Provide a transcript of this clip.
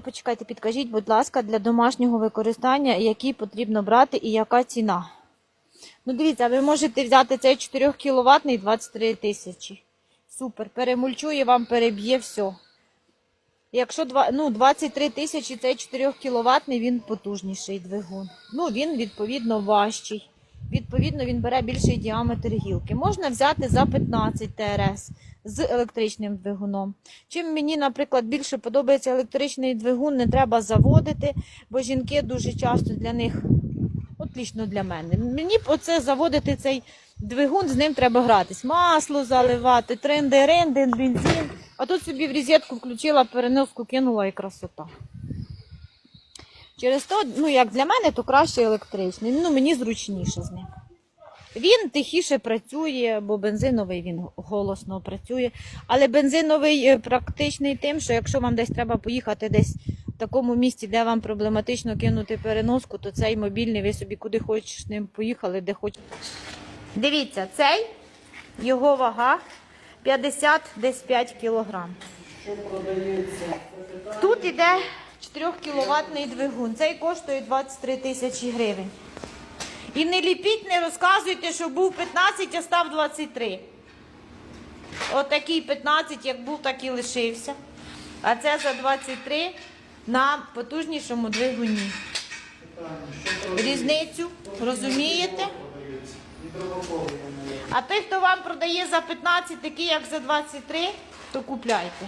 Почекайте, підкажіть, будь ласка, для домашнього використання, які потрібно брати і яка ціна? Ну, дивіться, ви можете взяти цей 4 кВт 23 тисячі. Супер. Перемульчує вам, переб'є все. Якщо два- ну, 23 тисячі, цей 4 кВт, він потужніший двигун. Ну, він, відповідно, важчий. Відповідно, він бере більший діаметр гілки. Можна взяти за 15 ТРС з електричним двигуном. Чим мені, наприклад, більше подобається електричний двигун, не треба заводити, бо жінки дуже часто для них, от лічно для мене, мені оце заводити цей двигун, з ним треба гратись. Масло заливати, тренди-ренди, бензин. А тут собі в розетку включила, переноску кинула і красота. Через то, ну як для мене, то краще електричний. Ну, мені зручніше з ним. Він тихіше працює, бо бензиновий він голосно працює. Але бензиновий е, практичний тим, що якщо вам десь треба поїхати десь в такому місці, де вам проблематично кинути переноску, то цей мобільний ви собі куди хочеш ним поїхали, де хочете. Дивіться, цей його вага 50 десь 5 кілограм. Тут іде 4 кіловатний двигун. Цей коштує 23 тисячі гривень. І не ліпіть, не розказуйте, що був 15, а став 23. Отакий 15, як був, так і лишився. А це за 23 на потужнішому двигуні. Різницю розумієте? А той, хто вам продає за 15, такий як за 23, то купляйте.